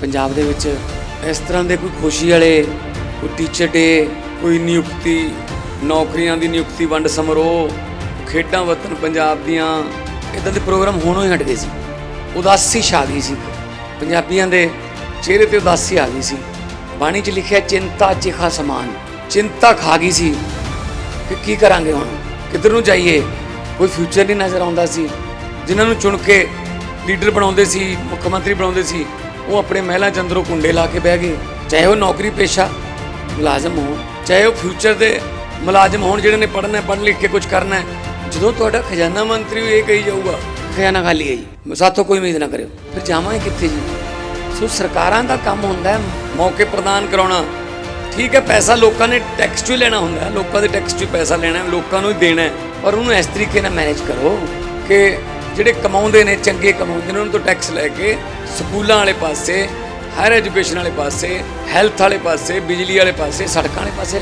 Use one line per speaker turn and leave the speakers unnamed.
ਪੰਜਾਬ ਦੇ ਵਿੱਚ ਇਸ ਤਰ੍ਹਾਂ ਦੇ ਕੋਈ ਖੁਸ਼ੀ ਵਾਲੇ, ਕੋਈ ਟੀਚਰ ਡੇ ਕੋਈ ਨਿਯੁਕਤੀ, ਨੌਕਰੀਆਂ ਦੀ ਨਿਯੁਕਤੀ, ਵੰਡ ਸਮਾਰੋਹ, ਖੇਡਾਂ ਵਤਨ ਪੰਜਾਬ ਦੀਆਂ, ਇਦਾਂ ਦੇ ਪ੍ਰੋਗਰਾਮ ਹੋਣੋਂ ਹੀ ਹਟ ਗਏ ਸੀ। ਉਦਾਸੀ ਛਾ ਗਈ ਸੀ। ਪੰਜਾਬੀਆਂ ਦੇ ਚਿਹਰੇ ਤੇ ਉਦਾਸੀ ਆ ਗਈ ਸੀ। ਬਾਣੀ 'ਚ ਲਿਖਿਆ, ਚਿੰਤਾ ਚਿਖਾ ਸਮਾਨ। ਚਿੰਤਾ ਖਾ ਗਈ ਸੀ ਕਿ ਕੀ ਕਰਾਂਗੇ ਹੁਣ? ਕਿੱਧਰ ਨੂੰ ਜਾਈਏ? ਕੋਈ ਫਿਊਚਰ ਨਹੀਂ ਨਜ਼ਰ ਆਉਂਦਾ ਸੀ। ਜਿਨ੍ਹਾਂ ਨੂੰ ਚੁਣ ਕੇ ਲੀਡਰ ਬਣਾਉਂਦੇ ਸੀ, ਮੁੱਖ ਮੰਤਰੀ ਬਣਾਉਂਦੇ ਸੀ ਉਹ ਆਪਣੇ ਮਹਿਲਾਂ ਚ ਅੰਦਰੋਂ ਕੁੰਡੇ ਲਾ ਕੇ ਬਹਿ ਗਏ। ਚਾਹੇ ਉਹ ਨੌਕਰੀ ਪੇਸ਼ਾ, ਮੁਲਾਜ਼ਮ ਹੋਣ, ਚਾਹੇ ਉਹ ਫਿਊਚਰ ਦੇ ਮੁਲਾਜ਼ਮ ਹੋਣ ਜਿਹੜੇ ਨੇ ਪੜ੍ਹਨਾ ਪੜ੍ਹ ਲਿਖ ਕੇ ਕੁਝ ਕਰਨਾ ਹੈ। ਜਦੋਂ ਤੁਹਾਡਾ ਖਜ਼ਾਨਾ ਮੰਤਰੀ ਇਹ ਕਹੀ ਜਾਊਗਾ, ਖਜ਼ਾਨਾ ਖਾਲੀ ਹੈ ਜੀ, ਸਾਥੋਂ ਕੋਈ ਉਮੀਦ ਨਾ ਕਰਿਓ। ਫਿਰ ਜਾਵਾਂਗੇ ਕਿੱਥੇ ਜੀ? ਸੋ ਸਰਕਾਰਾਂ ਦਾ ਕੰਮ ਹੁੰਦਾ ਹੈ, ਮੌਕੇ ਪ੍ਰਦਾਨ ਕਰਾਉਣਾ। ਠੀਕ ਹੈ, ਪੈਸਾ ਲੋਕਾਂ ਨੇ ਟੈਕਸ ਚੋਂ ਹੀ ਲੈਣਾ ਹੁੰਦਾ ਹੈ। ਲੋਕਾਂ ਦੇ ਟੈਕਸ ਚੋਂ ਹੀ ਪੈਸਾ ਲੈਣਾ ਹੈ, ਲੋਕਾਂ ਨੂੰ ਹੀ ਦੇਣਾ ਹੈ। ਪਰ ਉਹਨੂੰ ਇਸ ਤਰੀਕੇ ਨਾਲ ਮੈਨੇਜ ਕਰੋ ਕਿ ਜਿਹੜੇ ਕਮਾਉਂਦੇ ਨੇ, ਚੰਗੇ ਕਮਾਉਂਦੇ ਨੇ, ਉਹਨਾਂ ਤੋਂ ਟੈਕਸ ਲੈ ਕੇ ਸਕੂਲਾਂ ਵਾਲੇ ਪਾਸੇ ਹਾਇਰ ਐਜੂਕੇਸ਼ਨ ਵਾਲੇ ਪਾਸੇ ਹੈਲਥ ਵਾਲੇ ਪਾਸੇ, ਬਿਜਲੀ ਵਾਲੇ ਪਾਸੇ, ਸੜਕਾਂ ਵਾਲੇ ਪਾਸੇ।